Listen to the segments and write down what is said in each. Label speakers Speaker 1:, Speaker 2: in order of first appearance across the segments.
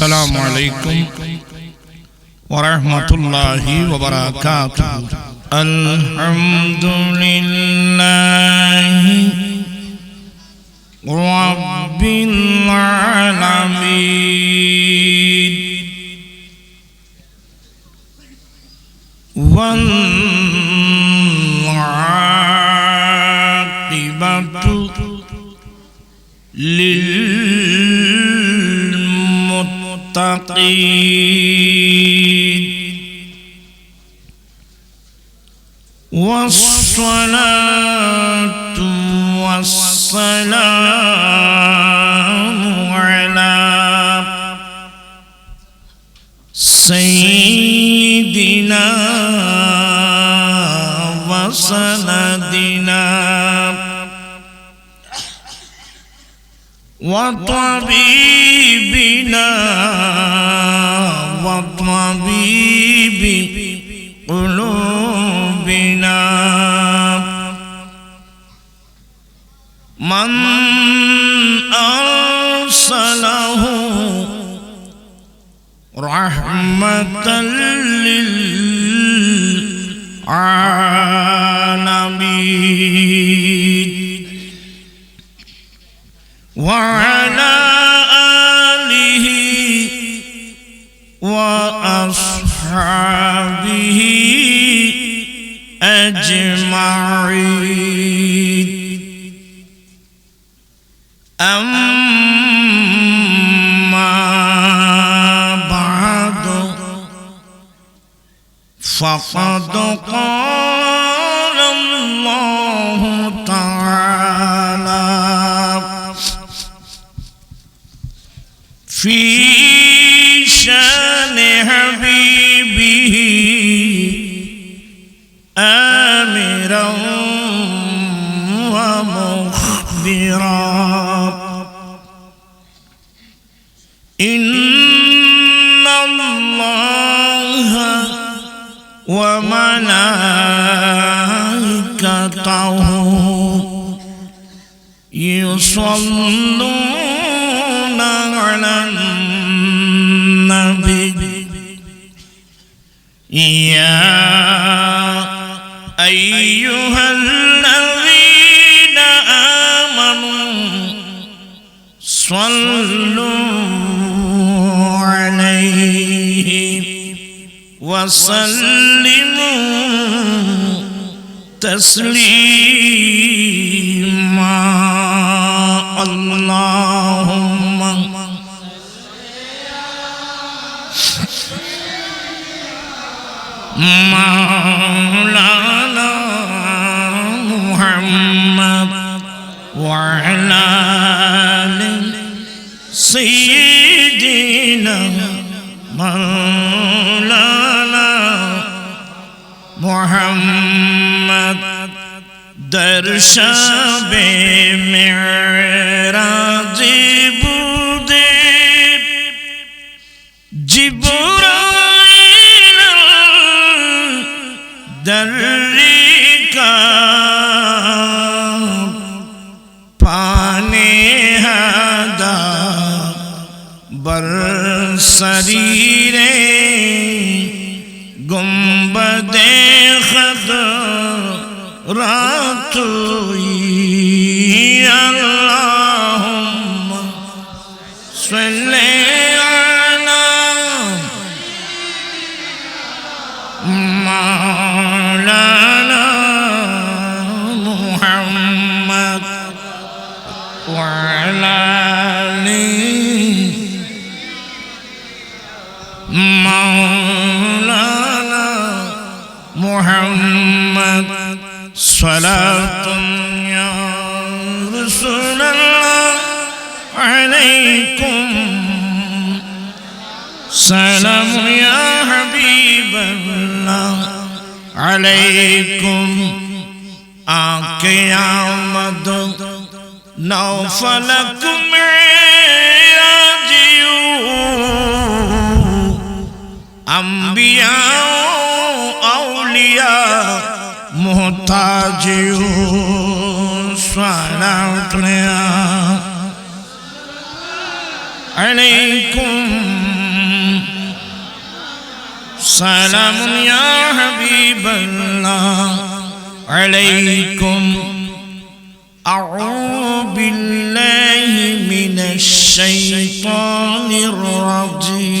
Speaker 1: السلام عليكم ورحمة الله وبركاته الحمد لله رب العالمين والعاقبة للمتقين والصلاة والسلام على سيدنا وسندنا وطبيبنا رحمة للعالمين فقد قال وسلموا تسليما شب معراج بوده جبرائیل در ریکاب پانے ہدا بر سریر گنبد خد راتوئی مولانا محمد صلاة يا رسول الله عليكم. سلام يا حبيب الله عليكم. آقيامد نوفلكم عين انبیاء اولیاء محتاج سوالا اٹھنیا علیکم سلام یا حبیب اللہ علیکم أعوذ باللہ من الشیطان الرجیم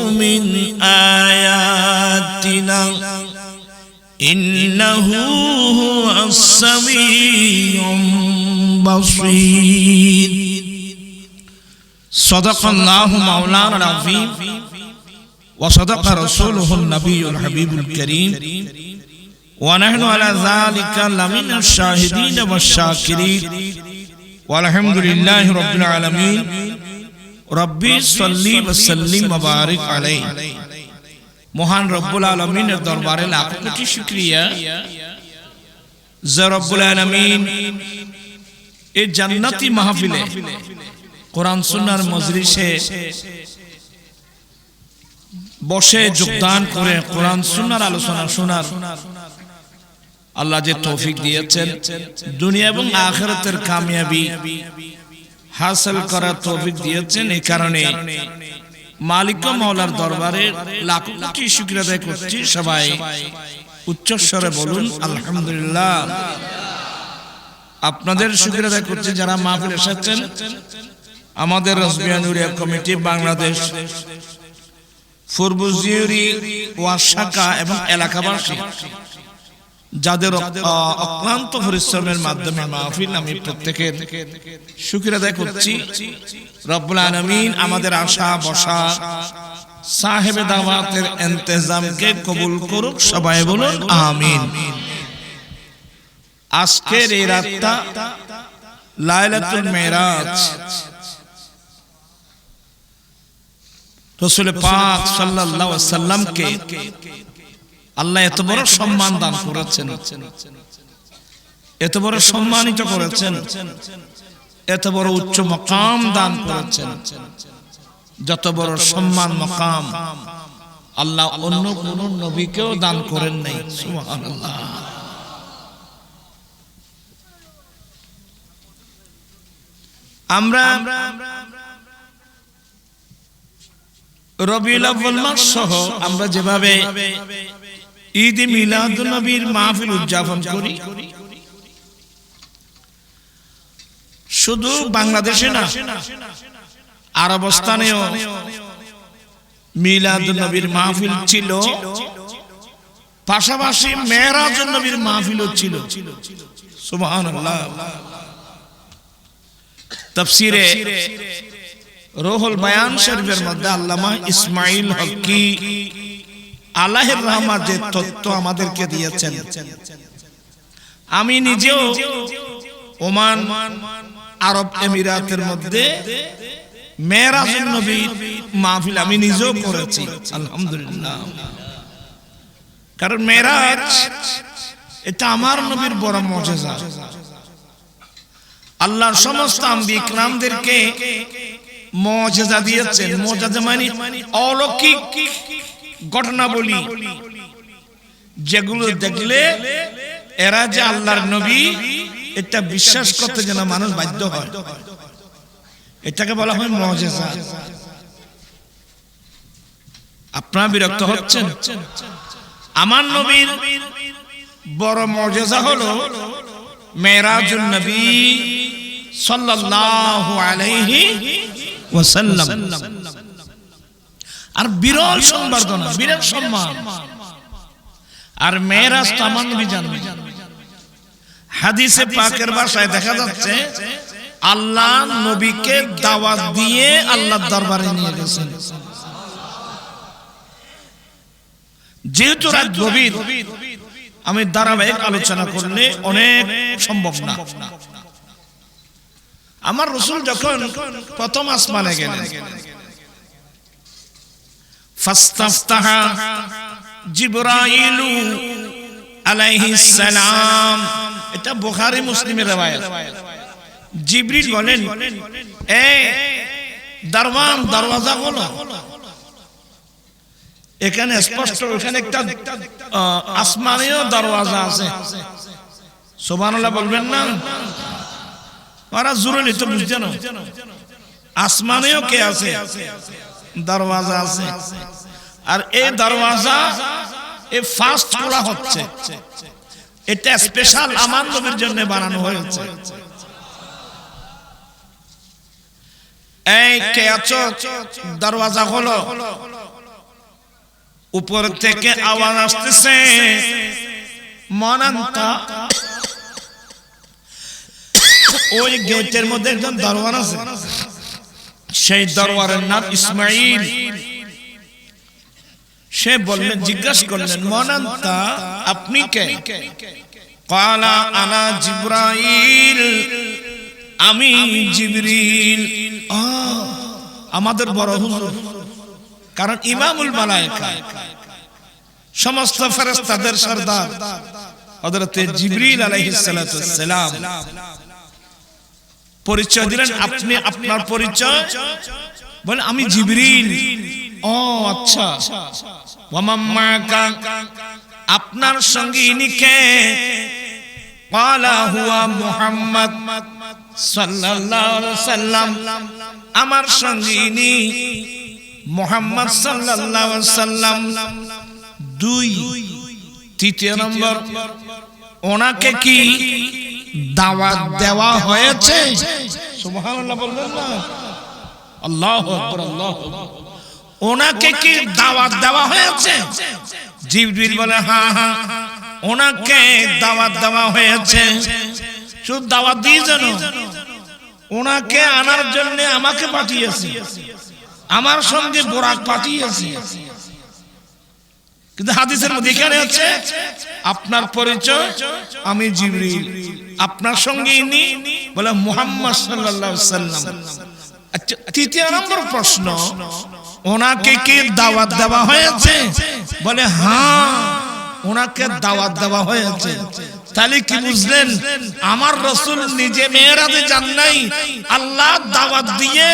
Speaker 1: من آياتنا إنه هو السميع البصير صدق الله مولانا العظيم وصدق رسوله النبي الحبيب الكريم ونحن على ذلك لمن الشاهدين والشاكرين والحمد لله رب العالمين রব্বি সল্লি ওয়াসাল্লিম মুবারক আলাইহি। মহান রব্বুল আলামিনের দরবারে লাখ কোটি শুকরিয়া। যে রব্বুল আলামিন এই জান্নাতি মাহফিলে কোরআন সুন্নাহর মজলিসে বসে যোগদান করে কোরআন সুন্নাহর আলোচনা শোনার আল্লাহ যে তৌফিক দিয়েছেন দুনিয়া এবং আখিরাতের কামিয়াবি। হাসিল করার তৌফিক দিয়েছেন এই কারণে। মালিক মাওলার দরবারে লাখ কোটি শুকরিয়া আদায় করছি সবাই। উচ্চস্বরে বলুন, আলহামদুলিল্লাহ। আপনাদের শুকরিয়া আদায় করছি যারা মাহফিল এসেছেন। আমাদের রসবিয়ানুরিয়া কমিটি বাংলাদেশ, ফুরবুজিউরি ওয়াশাকা এবং এলাকাবাসী। যাদের অক্লান্ত পরিশ্রমের মাধ্যমে মাহফিল আমি প্রত্যেকের শুক্র আদায় করছি। রব্বুল আলমিন আমাদের আশা বসা সাহেবে দাওয়াতের ইন্তজামকে কবুল করুক, সবাই বলুন আমিন। আজকের এই রাতটা লাইলাতুল মেরাজ। রসুল পাক সাল্লাল্লাহু আলাইহি সাল্লামকে আল্লাহ এত বড় সম্মান দান করেছেন। এত বড় সম্মানিত করেছেন। এত বড় উচ্চ মকাম দান করেছেন। যত বড় সম্মান মকাম আল্লাহ অন্য কোন নবীকেও দান করেন নাই। আমরা রবিউল মাস সহ আমরা যেভাবে ঈদ মিলাদুন নবীর মাহফিল উদযাপন করি। শুধু বাংলাদেশে না, আরব স্থানেও নবীর মাহফিল ছিল। পাশাপাশি মেহরাজুন নবীর মাহফিলও ছিল। সুবহানাল্লাহ। তাফসীরে রোহুল বায়ান শরীফের মধ্যে আল্লামা ইসমাইল হকি আল্লাহের রহমান যে তত্ত্ব আমাদেরকে দিয়েছেন। আমি নিজেও ওমান আরব এমিরাতের মধ্যে মেরাজুল নবী মাহফিল আমি নিজেও করেছি। আলহামদুলিল্লাহ। কারণ মেরাজ এটা আমার নবীর বড় মজেজা আল্লাহর সমস্ত আম্বি ইকরামদেরকে মজেজা দিয়েছেন। মজেজা মানে অলৌকিক। ঘটনা বলি যেগুলো দেখলে এরা যে আল্লাহর নবী, এটা বিশ্বাস করতে যেন মানুষ বাধ্য হয়। এটাকে বলা হয় মজেজা। আপনারা বিরক্ত হচ্ছেন? আমার নবীর বড় মজেজা হলো মেরাজুল নবী সাল্লাল্লাহু আলাইহি ওয়াসাল্লাম। আর বিরল সম্বর্ধনা, বিরল সম্মান। আর মেয়েরাজ তো আমার নবী জানবে হাদিসে পাকের ভাষায় দেখা যাচ্ছে, আল্লাহ নবীকে দাওয়াত দিয়ে আল্লাহর দরবারে নিয়ে গেছেন। যেহেতু গভীর, আমি ধারাবাহিক আলোচনা করলে অনেক সম্ভব না। আমার রসুল যখন প্রথম আসমানে গেলেন ফাস্তাফতাহা জিবরাইলু আলাইহিস সালাম এটা বুখারী মুসলিমের রওয়ায়াত। জিবরিল বলেন, এ দরওয়ান, দরওয়াজা খোলো। এখানে স্পষ্ট এখানে একটা আসমানীয় দরওয়াজা আছে। সুবহানাল্লাহ বলবেন না? ওরা জরুরি তো বুঝছে না আসমানেও কে আছে? দরওয়াজা আছে। আর এই দরওয়াজা এই ফার্স্ট খোলা হচ্ছে। এটা স্পেশাল আমার নবীর জন্য বানানো হয়েছে। এই কে আছো? দরওয়াজা হলো। উপর থেকে আওয়াজ আসতেছে। মনান্তা। ওই গেটের মধ্যে একজন দরওয়ার আছে। সেই দরবারের নাম ইসমাইল সে বললেন, জিজ্ঞাসা করলেন মনান্তা আপনি কে? কালা আনা জিব্রাইল আমি জিবরিল। আমাদের বড় হুজুর। কারণ ইমামুল মালায়েকা, সমস্ত ফেরেশতাদের সরদার, হযরত জিবরিল আলাইহিস সালাম। পরিচয় দিলেন আপনি আপনার পরিচয় বলে আমি জিবরিল। ও আচ্ছা। ওয়ামাম্মাকা আপনার সঙ্গে ইনি কে? ক্বালা হুয়া মুহাম্মদ সাল্লাল্লাহু আলাইহি সাল্লাম আমার সঙ্গে ইনি মুহাম্মদ সাল্লাল্লাহু আলাইহি সাল্লাম দুই। তৃতীয় নম্বর ওনাকে কি দাওয়াত দেওয়া হয়েছে। সুবহানাল্লাহ বলবেন না। আল্লাহু আকবার আল্লাহু ওনাকে কি দাওয়াত দেওয়া হয়েছে? জিবরিল বলে হ্যাঁ হ্যাঁ ওনাকে দাওয়াত দেওয়া হয়েছে। শুধু দাওয়াত দিয়ে যেন ওনাকে আনার জন্য আমাকে পাঠিয়েছি। আমার সঙ্গে বোরাক পাঠিয়েছি। কিন্তু হাদিসের মধ্যে এখানে হচ্ছে আপনার পরিচয় আমি জিবরিল। আপনার সঙ্গে ইনি বলে মুহাম্মদ সাল্লাল্লাহু সাল্লাম আচ্ছা তৃতীয় নম্বর প্রশ্ন, ওনাকে কি দাওয়াত দেওয়া হয়েছে? বলে হ্যাঁ ওনাকে দাওয়াত দেওয়া হয়েছে। তাহলে কি বুঝলেন? আমার রসুল নিজে মেয়েরাতে যান নাই। আল্লাহ দাওয়াত দিয়ে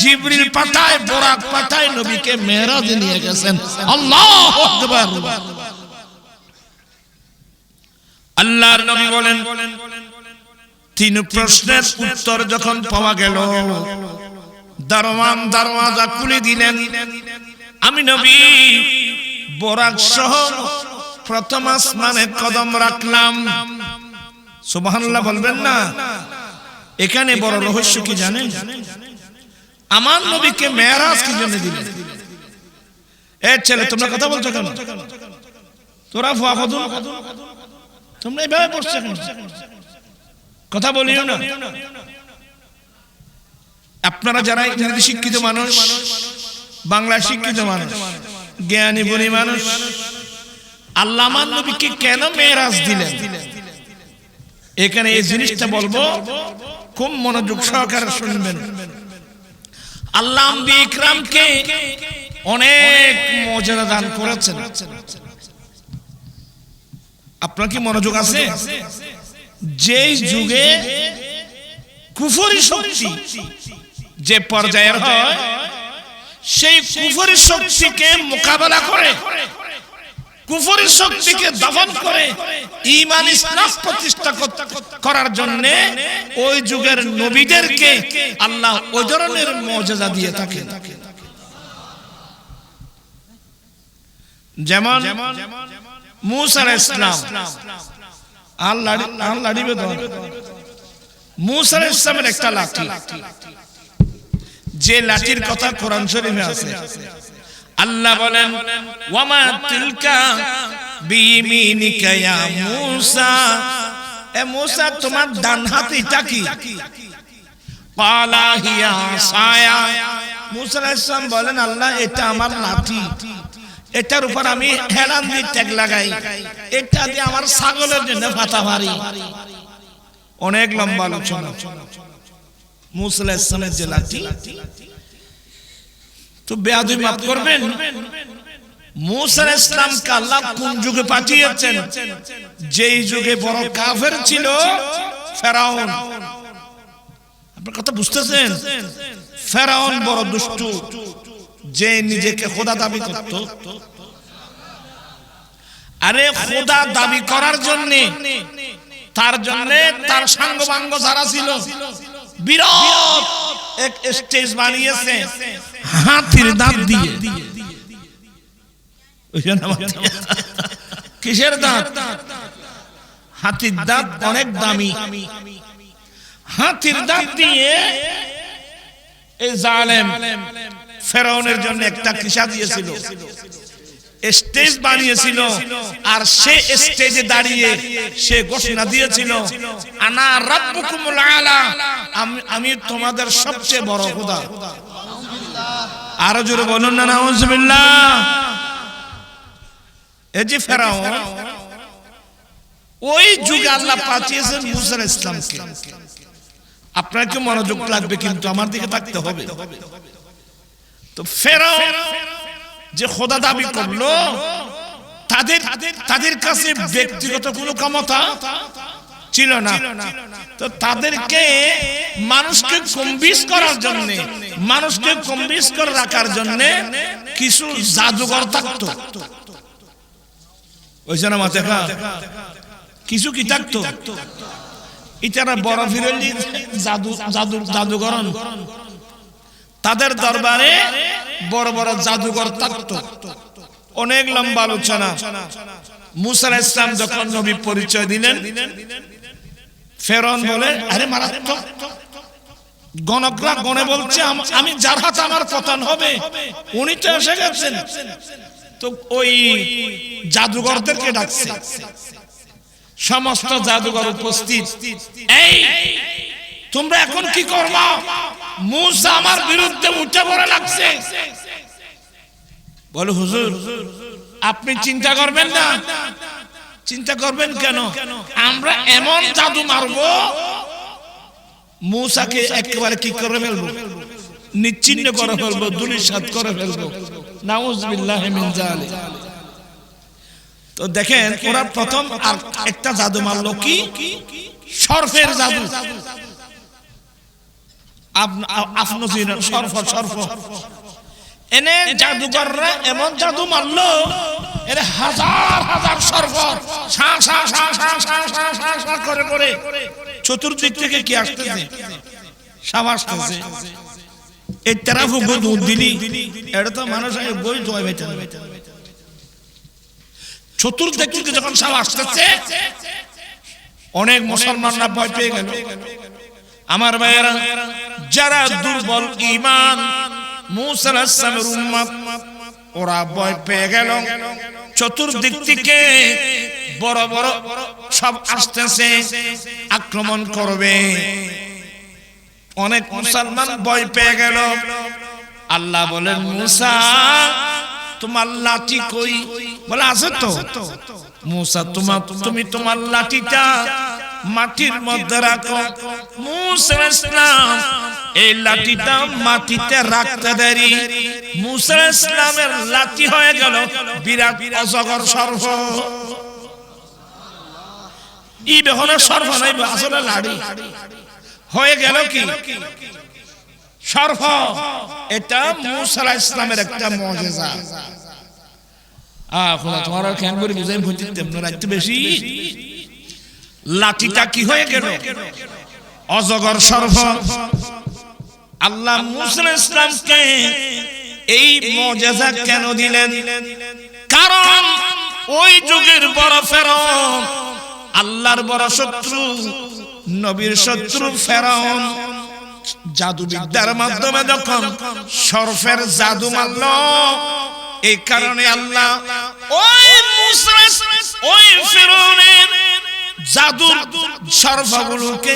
Speaker 1: জিবরিল পাঠায়, বোরাক পাঠায় নবীকে মেয়েরাজে নিয়ে গেছেন। আল্লাহ আল্লাহর নবী বলেন তিন প্রশ্নের উত্তর যখন পাওয়া গেল দারোয়ান দরওয়াজা খুলে দিলেন। আমি নবী বোরাক সহ প্রথম আসমানে কদম রাখলাম। সুবহানাল্লাহ বলবেন না? এখানে বড় রহস্য কি জানেন? আমার নবীকে মেয়ারাজ কি জন্য দিলেন? এ ছেলে তোমরা কথা বলছো কেন? তোরা ফুয়া কত তোমরা এইভাবে বসছো কেন? কথা বলিও না। আপনারা যারা ইংরেজি শিক্ষিত মানুষ বাংলা শিক্ষিত মানুষ, জ্ঞানী গুণী মানুষ আল্লাহ নবীকে কেন মেয়েরাজ দিলেন? এখানে এই জিনিসটা বলব, খুব মনোযোগ সহকারে শুনবেন। আল্লাহ আম্বি ইকরামকে অনেক মর্যাদা দান করেছেন। আপনার কি মনোযোগ আছে? যেই যুগে কুফরি শক্তি যে পর্যায়ের হয় সেই কুফরি শক্তিকে মোকাবেলা করে কুফরি শক্তিকে দমন করে ইমান ইসলাম প্রতিষ্ঠা কর- করার জন্য ওই যুগের নবীদেরকে আল্লাহ ওই ধরনের মর্যাদা দিয়ে থাকেন। যেমন মুসা আলাইহিস ইসলাম আল্লাহ আল্লাহ দিবে তো মুসা আলাইহিস ইসলামের একটা লাঠি। যে লাঠির কথা কোরআন শরীফে আছে। আল্লাহ বলেন, ওয়ামা তিলকা বিমিনিকা ইয়া মূসা। এ মূসা, তোমার ডান হাত এটা কি? পালা হিয়া সায়া। মূসা আলাইহিস সালাম বলেন, আল্লাহ, এটা আমার লাঠি। এটার উপর আমি হেলান দিয়ে ট্যাগ লাগাই। এটা দিয়ে আমার ছাগলের জন্য ফাতা মারি। অনেক লম্বা আলোচনা। মুসলা ইসলামের যে তো বেয়াদুই মাফ করবেন। মুসা ইসলামকে আল্লাহ কোন যুগে পাঠিয়েছেন? যেই যুগে বড় কাফের ছিল, ফেরাউন। আপনার কথা বুঝতেছেন? ফেরাউন বড় দুষ্টু। যে নিজেকে খোদা দাবি করত। আরে খোদা দাবি করার জন্য, তার জন্য তার সাঙ্গ বাঙ্গ যারা ছিল বিরাট এক স্টেজ বানিয়েছে, হাতির দাঁত দিয়ে। কিসের দাঁত? হাতির দাঁত অনেক দামি। হাতির দাঁত দিয়ে এই জালেম ফেরাউনের জন্য একটা কিসা দিয়েছিল? স্টেজ বানিয়েছিল আর সে স্টেজে দাঁড়িয়ে সে ঘোষণা দিয়েছিল, আনা রাব্বুকুমুল আলা আমি আমি তোমাদের সবচেয়ে বড় খোদা। আরও জোরে বলুন না, নাউজুবিল্লাহ। এই যে ফেরাউন, ওই যুগে আল্লাহ পাঠিয়েছেন মুসা ইসলামকে আপনার কি মনোযোগ লাগবে কিন্তু আমার দিকে থাকতে হবে? তো ফেরাউন যে খোদা দাবি করল, তাদের তাদের কাছে ব্যক্তিগত কোনো ক্ষমতা ছিল না। তো তাদেরকে মানুষকে কম্বিস করার জন্য, মানুষকে কম্বিস করে রাখার জন্য কিছু জাদুঘর থাকতো। ওই জন্য মাথা কিছু কি থাকতো? ইতারা বড় ফিরলি জাদু জাদু তাদের দরবারে বড় বড় জাদুঘর থাকতো। অনেক লম্বা আলোচনা। মুসা ইসলাম যখন নবী পরিচয় দিলেন, ফেরন বলে, আরে মারাত্মক। গণকরা গণে বলছে আমি যার হাতে আমার পতন হবে, উনি তো এসে গেছেন। তো ওই জাদুঘরদেরকে ডাকছে। সমস্ত জাদুঘর উপস্থিত। এই তোমরা এখন কি করবা? মুসা আমার বিরুদ্ধে উঠে পড়ে লাগছে। বলো, হুজুর, আপনি চিন্তা করবেন না। চিন্তা করবেন কেন? আমরা এমন জাদু মারবো, মূসাকে একেবারে কি করে ফেলব? নিচ্ছিন্ন করে ফেলব দুলিশাত করে ফেলব। নাউজুবিল্লাহ মিন জালিক তো দেখেন, ওরা প্রথম আর একটা জাদু মারলো কি? সর্ফের জাদু। এনে এমন মারলো হাজার হাজার চতুর্দিক থেকে কি আসতেছে? থেকে যখন অনেক মুসলমানরা পেয়ে গেল। আমার ভাইয়েরা যারা দুর্বল ইমান ওরা ভয় পেয়ে গেল। চতুর্দিক থেকে বড় বড় সব আসতেছে, আক্রমণ করবে। অনেক মুসলমান ভয় পেয়ে গেল। আল্লাহ বলেন, মুসা, তোমার লাঠি কই? বলে, আছে তো। মুসা, তোমার, তুমি তোমার লাঠিটা মাটির মধ্যে রাখো। মুসা ইসলাম, এই লাঠিটা মাটিতে রাখতে দেরি। মুসা ইসলামের লাঠি হয়ে গেল, বিরাট অজগর সর্ব ই বেহনে সর্ব নাই, আসলে লাড়ি হয়ে গেল কি? সর্ব এটা মুসা ইসলামের একটা মজেজা। তোমার খেয়াল করে বুঝাই রাখতে বেশি। লাঠিটা কি হয়ে গেল? অজগর সর্ব আল্লাহ মুসা ইসলামকে এই মজেজা কেন দিলেন? কারণ ওই যুগের বড় ফেরন আল্লাহর বড় শত্রু, নবীর শত্রু ফেরাউন জাদু বিদ্যার মাধ্যমে যখন সরফের জাদু মারল, এই কারণে আল্লাহ ওই মুসা ওই ফেরাউনের জাদুর সর্বগুলোকে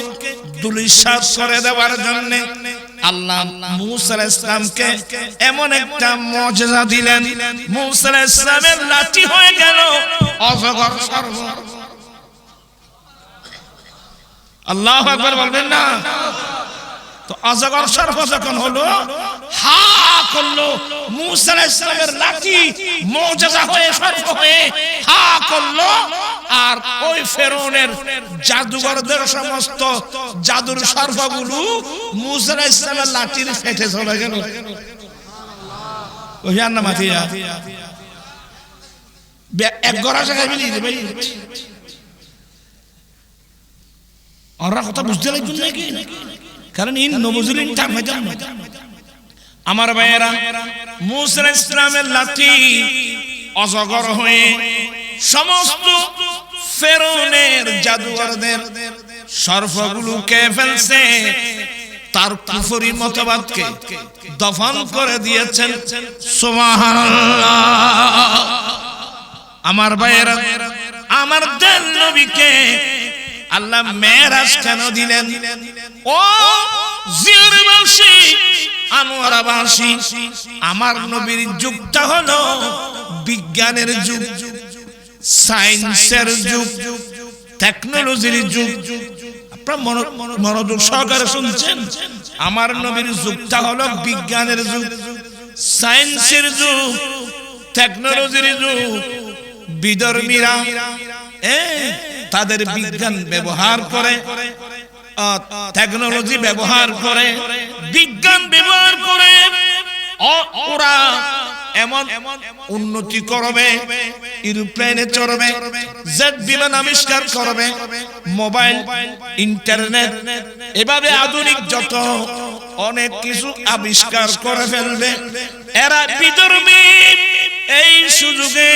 Speaker 1: দুলিশাস করে দেওয়ার জন্য আল্লাহ মুসা ইসলামকে এমন একটা মজেজা দিলেন। মুসা ইসলামের লাঠি হয়ে গেল। অজগর সর্ব। আল্লাহ আকবার বলবেন না। তো অজগর সর্প যখন হলো, হা করল, মুসা ইসলামের লাঠি মুজিজা হয়ে সর্প হয়ে হা করল। আর ওই ফেরৌনের জাদুঘরদের সমস্ত জাদুর সর্পগুলো মুসা আলাইহিস ইসলামের লাঠির ফেটে চলে গেল। না মাথিয়া এক গড়া জায়গায় মিলিয়ে দেবে ওরা কথা বুঝতে লাগবে নাকি? কারণ ইন নবজুলিন আমার ভাইয়েরা, মুসা ইসলামের লাঠি অজগর হয়ে সমস্ত ফেরনের জাদুয়ারদের সর্ফগুলোকে ফেলছে। তার কুফরি মতবাদকে দফন করে দিয়েছেন। আমার ভাইয়েরা, আমার দেন নবীকে আল্লাহ মেরাজ কেন দিলেন? ও আনোয়ারাবাসী, আমার নবীর যুগটা হলো বিজ্ঞানের যুগ। সায়েন্সের যুগ টেকনোলজির যুগ আপনারা মনো- মনোযোগ সহকারে শুনছেন? আমার নবীর যুগটা হলো বিজ্ঞানের যুগ। সায়েন্সের যুগ। টেকনোলজির যুগ বিধর্মীরা এ, তাদের বিজ্ঞান ব্যবহার করে টেকনোলজি ব্যবহার করে বিজ্ঞান ব্যবহার করে। ওরা এমন উন্নতি করবে এরোপ্লেনে চড়বে, জেট বিমান আবিষ্কার করবে, মোবাইল, ইন্টারনেট, এভাবে আধুনিক যত অনেক কিছু আবিষ্কার করে ফেলবে। এরা বিধর্মী, এই সুযোগে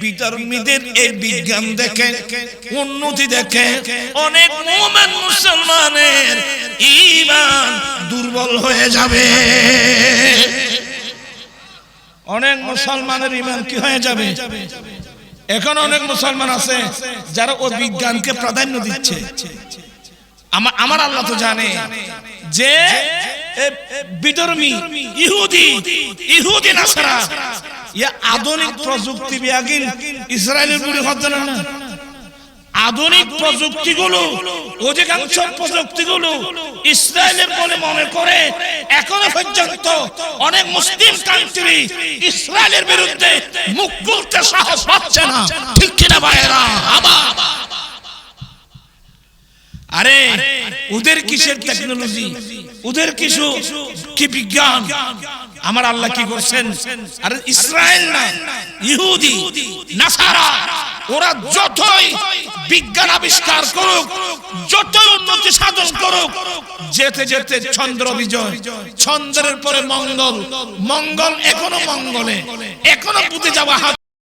Speaker 1: বিধর্মীদের এই বিজ্ঞান দেখে, উন্নতি দেখে, অনেক মোমেন মুসলমানের ইমান দুর্বল হয়ে যাবে। অনেক মুসলমানের ইমান কি হয়ে যাবে? এখন অনেক মুসলমান আছে যারা ও বিজ্ঞানকে প্রাধান্য দিচ্ছে। আমার আমার আল্লাহ তো জানে। যে বিধর্মী ইহুদি ইহুদি নাসারা, ইয়া আধুনিক প্রযুক্তি বিয়াগিন ইসরায়েলের বুড়ি হচ্ছে না আধুনিক প্রযুক্তিগুলো, অধিকাংশ প্রযুক্তিগুলো ইসরায়েলের বলে মনে করে, এখনও পর্যন্ত অনেক মুসলিম কান্ট্রি ইসরায়েলের বিরুদ্ধে মুখ খুলতে সাহস পাচ্ছে না। ঠিক কিনা ভাইয়েরা? আবার আরে ওদের কিসের টেকনোলজি ওদের কিছু কি বিজ্ঞান? আমার আল্লাহ কি করছেন? আরে ইসরায়েল না ইহুদি নাসারা ওরা যতই বিজ্ঞান আবিষ্কার করুক যতই উন্নতি সাধন করুক যেতে যেতে চন্দ্র বিজয় চন্দ্রের পরে মঙ্গল মঙ্গল এখনও মঙ্গলে এখনও বুঝে যাওয়া হাত